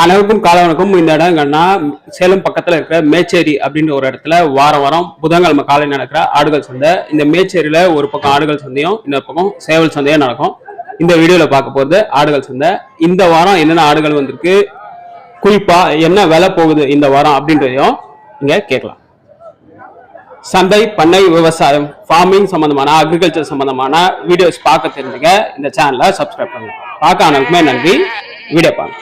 அனைவருக்கும் காலவனுக்கும் இந்த இடம் எங்கன்னா சேலம் பக்கத்துல இருக்கிற மேச்சேரி அப்படின்ற ஒரு இடத்துல வாரம் வாரம் புதன்கிழமை காலை நடக்கிற ஆடுகள் சந்தை. இந்த மேச்சேரியில ஒரு பக்கம் ஆடுகள் சந்தையும் இன்னொரு பக்கம் சேவல் சந்தையும் நடக்கும். இந்த வீடியோல பார்க்க போறது ஆடுகள் சந்தை. இந்த வாரம் என்னென்ன ஆடுகள் வந்திருக்கு குறிப்பா என்ன விலை போகுது இந்த வாரம் அப்படின்றதையும் இங்க கேட்கலாம். சந்தை பண்ணை விவசாயம் ஃபார்மிங் சம்பந்தமான அக்ரிகல்ச்சர் சம்பந்தமான வீடியோஸ் பார்க்க தெரிஞ்சுக்க இந்த சேனலை சப்ஸ்கிரைப் பண்ணுங்க. பார்க்க அனைவருக்குமே நன்றி. வீடியோ பாருங்க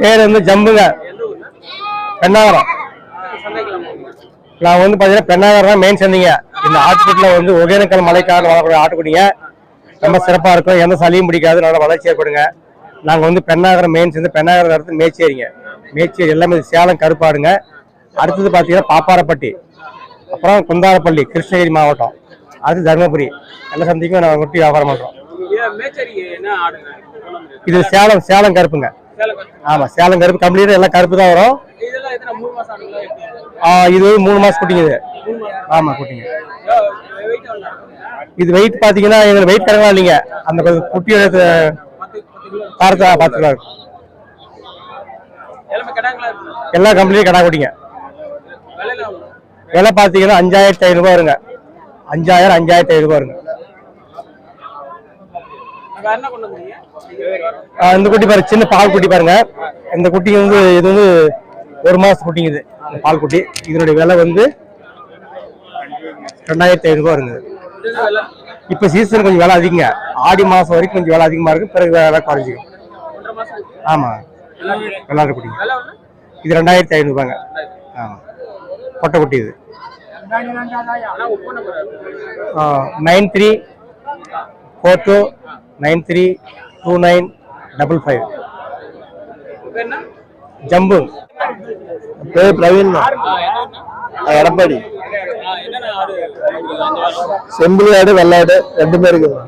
பேர் வந்து ஜம்புங்க. பெண்ணாகரம். நான் வந்து பார்த்தீங்கன்னா பெண்ணாகரம் தான் மெயின் சந்தைங்க. இந்த ஹாஸ்பிட்டலில் வந்து ஒகேனக்கல் மலைக்காடு வளரக்கூடிய ஆட்டுக்குட்டிங்க. ரொம்ப சிறப்பாக இருக்கும். எந்த சளியும் பிடிக்காது. நல்லா வளர்ச்சி ஏற்படுங்க நாங்கள் வந்து பெண்ணாகரம் மெயின் சேர்ந்து பெண்ணாகரம் அடுத்து மேச்சேரிங்க. மேச்சேரி எல்லாமே சேலம் கருப்பாடுங்க. அடுத்தது பார்த்தீங்கன்னா பாப்பாரப்பட்டி. அப்புறம் குந்தாரப்பள்ளி கிருஷ்ணகிரி மாவட்டம். அடுத்து தருமபுரி. எல்லா சந்தைக்கும் நாங்கள் ஒட்டி வியாபாரம் பண்ணுறோம் இது சேலம் சேலம் கருப்புங்க. ஆமா சேலம் கருப்பு கம்ப்ளீட்டா எல்லாம் கருப்பு தான் வரும். இது மூணு மாசம் குட்டிங்க ஆமா குட்டிங்க. இது வெயிட் பாத்தீங்கன்னா இதுல வெயிட் கணக்கா இல்லைங்க. அந்த குட்டியோட தரத்தை பார்த்துக்கலாம் இருக்கும். எல்லாம் கம்ப்ளீட் கடா குட்டிங்க. விலை பாத்தீங்கன்னா அஞ்சாயிரத்தி ஐநூறுபா வருங்க. அஞ்சாயிரம் அஞ்சாயிரத்தி ஐநூறுபா வருங்க. இந்த குட்டி பாருங்க சின்ன பால் குட்டி பாருங்க. இந்த குட்டி வந்து இது வந்து ஒரு மாசம் குட்டிங்க இது பால் குட்டி. இதனுடைய விலை வந்து ரெண்டாயிரத்தி ஐநூறுபா வருங்க. இப்போ சீசன் கொஞ்சம் விலை அதிகங்க. ஆடி மாசம் வரைக்கும் கொஞ்சம் விலை அதிகமா இருக்கு பிறகு விலை குறைஞ்சிக்கும். ஆமா. விளாட குட்டிங்க. இது ரெண்டாயிரத்தி ஐநூறுபாங்க. ஆமா. பொட்டை குட்டி இது. Nine three four two nine three two nine double five. Jambu. பேர் பிரவீன் எடப்பாடி. செம்பிளி ஆடு வெள்ளாடு ரெண்டுமே இருக்குது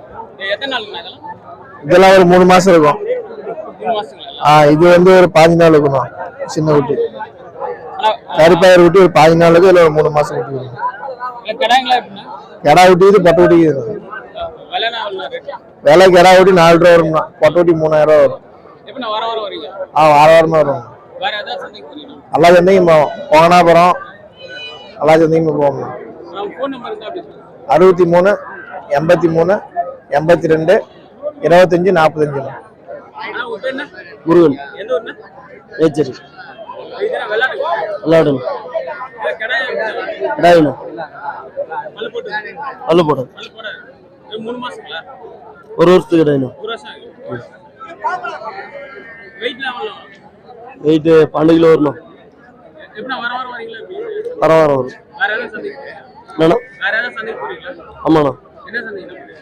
இதெல்லாம் ஒரு மூணு மாசம் இருக்கும். ஆ இது வந்து ஒரு பாஞ்சு நாள் இருக்கணும் சின்ன குட்டி. கருப்பாயிரம் குட்டி ஒரு பாஞ்சு நாள் இருக்கு இதுல ஒரு மூணு மாசம் குட்டி இருக்கும். கெடா குட்டி இது பொட்டை குட்டி விலை கெடா குட்டி நாலு ரூபா பொட்டை குட்டி மூணாயிரம் ரூபா வரும். ஆ வார வாரம். வரும் எல்லா சந்தையும் போவோம். கோணாபுரம் எல்லா சந்தையும் போவோம் அறுபத்தி மூணு எண்பத்தி மூணு எண்பத்தி ரெண்டு இருபத்தஞ்சு நாற்பத்தஞ்சு. முருகன். ஏச்சரி விளையாடுங்க விடாயணும் பல்லு போடும் ஒரு வருஷத்துக்கு விடாயணும் வெயிட்டு பன்னெண்டு கிலோ வரணும். வர வாரம் வரும் என்னண்ணா? ஆமாண்ணா.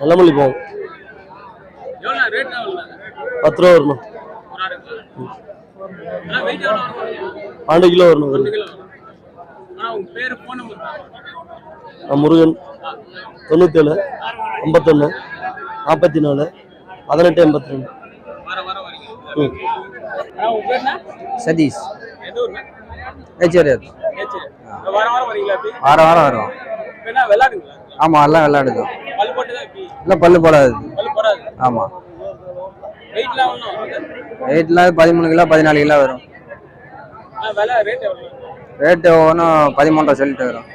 நல்லமல்லி போவோம் பத்து ரூபா வரணும். பன்னெண்டு கிலோ வரணும். முருகன். தொண்ணூத்தேழு. ஐம்பத்தொன்று நாற்பத்தி நாலு பதினெட்டு எண்பத்தி ரெண்டு சதீஷ். சரி வாரம் வாரம் வரும் ஆமா எல்லாம் விளையாடுது. இல்லை பல்லு போடாது. ஆமா. வெயிட்லாம் பதிமூணு கிலோ பதினாலு கிலோ வரும். ரேட்டு ஒவ்வொன்றும் பதிமூன்றரை சொல்லிட்டு வரும்.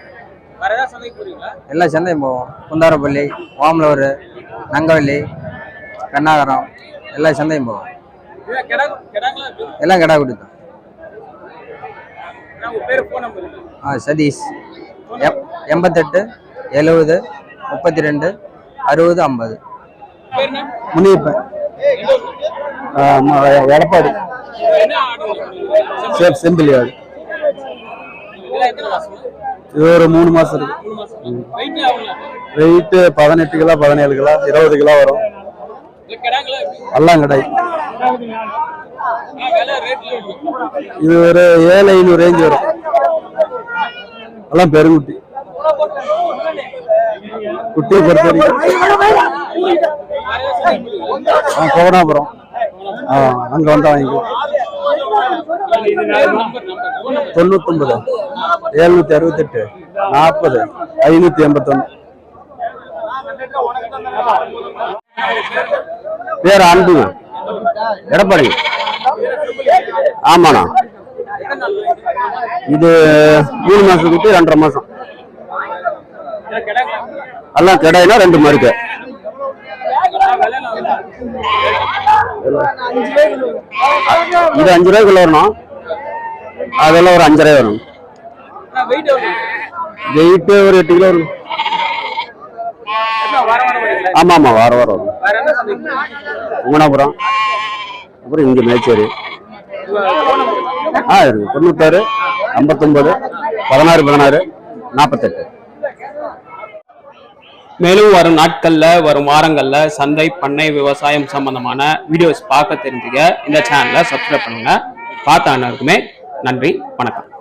எல்லாம் சந்தையும் போவோம். குந்தாரப்பள்ளி ஓமலூர் நங்கவள்ளி கண்ணாகரம் எல்லா சந்தையும் போவோம். எல்லாம் கிடா குட்டி தான். ஆ சதீஷ். எப் எண்பத்தெட்டு எழுபது முப்பத்தி ரெண்டு அறுபது ஐம்பது முனியப்பன். எடப்பாடி. செம்பிளி ஆடு? இது ஒரு மூணு மாசம் இருக்கு. வெயிட் பதினெட்டு கிலோ பதினேழு கிலோ இருபது கிலோ வரும். எல்லாம் கடை இது ஒரு ஏழு ஐநூறு ரேஞ்ச் வரும். எல்லாம் பெருங்குட்டி. குட்டியை பொறுத்த வரைக்கும். ஆ, கோவனாபுரம். ஆ அங்கே வந்தால் வாங்கிக்கோ தொண்ணூத்தொன்பது எழுநூத்தி அறுபத்தெட்டு நாற்பது ஐநூத்தி எண்பத்தொன்னு. பேர் அன்பு எடப்பாடி. ஆமாண்ணா. இது மூணு மாசம் விட்டு ரெண்டரை மாசம். எல்லாம் கிடையாது ரெண்டு மருக்கு. இது அஞ்சு ரூபாய்க்குள்ள வரணும். அதெல்லாம் ஒரு அஞ்சரை வரும். வெயிட்டு ஒரு எட்டு கிலோ வரும் ஆமா ஆமா வாரம் வாரம் வரும். உங்கனாபுரம் அப்புறம் இங்க மேச்சேரி. ஆ இருக்கு. தொண்ணூத்தாறு ஐம்பத்தொன்பது பதினாறு பதினாறு நாற்பத்தெட்டு மேலும் வரும் நாட்களில் வரும் வாரங்களில் சந்தை பண்ணை விவசாயம் சம்பந்தமான வீடியோஸ் பார்க்க தெரிஞ்சுக்க இந்த சேனலை சப்ஸ்கிரைப் பண்ணுங்கள் பார்த்த அனைவருக்குமே நன்றி வணக்கம்.